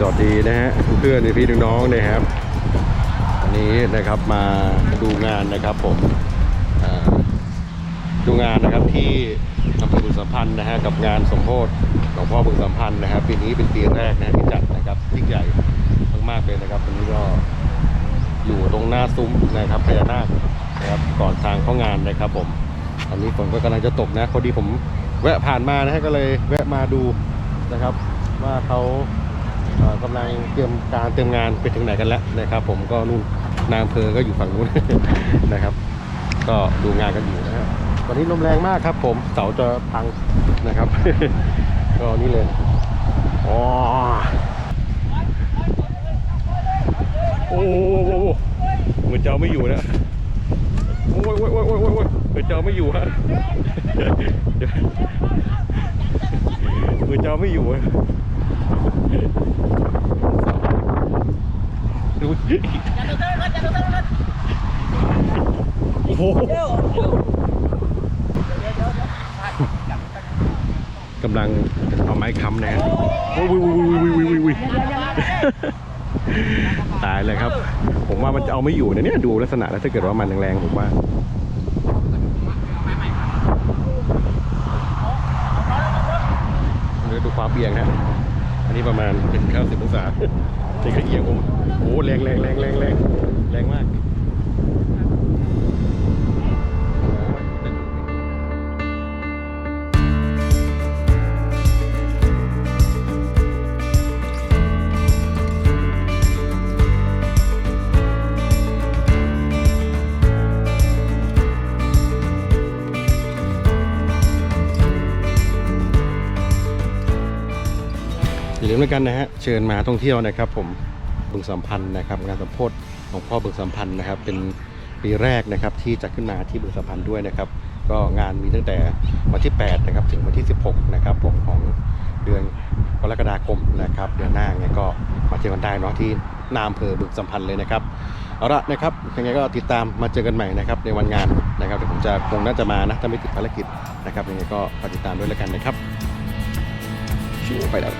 สวัสดีนะฮะเพื่อนพี่น้องๆนะครับวันนี้นะครับมาดูงานนะครับผมดูงานนะครับที่อำเภอบึงสัมพันธ์นะฮะกับงานสมโพธิหลวงพ่อบึงสัมพันธ์นะครับปีนี้เป็นปีแรกนะที่จัดนะครับยิ่งใหญ่มากๆเลยนะครับวันนี้ก็อยู่ตรงหน้าซุ้มนะครับพญานาคนะครับก่อนทางเข้างานนะครับผมตอนนี้ฝนก็กำลังจะตกนะพอดีผมแวะผ่านมานะฮะก็เลยแวะมาดูนะครับว่าเขา กำลังเตรียมการเตรียมงานไปถึงไหนกันแล้วนะครับ ผมก็นู่นนางเพอก็อยู่ฝั่งนู้นนะครับ ก็ดูงานกันอยู่นะฮะวันนี้ลมแรงมากครับ ผมเสาจะพังนะครับ ก็นี่เลยอ๋อโอ้เหมือนเจ้าไม่อยู่นะโอ้ยโอ้ยโอ้ยโอ้ยโอ้ยเหมือนเจ้าไม่อยู่ฮะเดี๋ยวเหมือนเจ้าไม่อยู่อะ ดู โอ้โหกำลังเอาไม้ค้ำนะฮะโอ้ยวิววิววิววิววิวตายเลยครับ ผมว่ามันจะเอาไม่อยู่นะเนี่ยดูลักษณะแล้วถ้าเกิดว่ามันแรงๆผมว่าดูความเอียงฮะอันนี้ประมาณเป็นเก้าสิบองศา เจ๊ก็เอียงผมโอ้แรงแรงแรงแรงแรงแรงมาก ลืมแล้วกันนะฮะเชิญมาท่องเที่ยวนะครับผมบึงสัมพันธ์นะครับงานสมโพธิหลวงพ่อบึงสัมพันธ์นะครับ เป็นปีแรกนะครับที่จัดขึ้นมาที่บึงสัมพันธ์ด้วยนะครับ ก็งานมีตั้งแต่วันที่ 8 นะครับ ถึงวันที่ 16 นะครับผมของเดือนกรกฎาคมนะครับ เดือนหน้าไงก็มาเจอกันได้เนาะที่นามเภอบึงสัมพันธ์เลยนะครับเอาละนะครับยังไงก็ติดตามมาเจอกันใหม่นะครับในวันงานนะครับเดี๋ยวผมจะคงน่าจะมานะถ้าไม่ติดภารกิจนะครับยังไงก็ฝากติดตามด้วยแล้วกันนะครับชิวไปแล้ว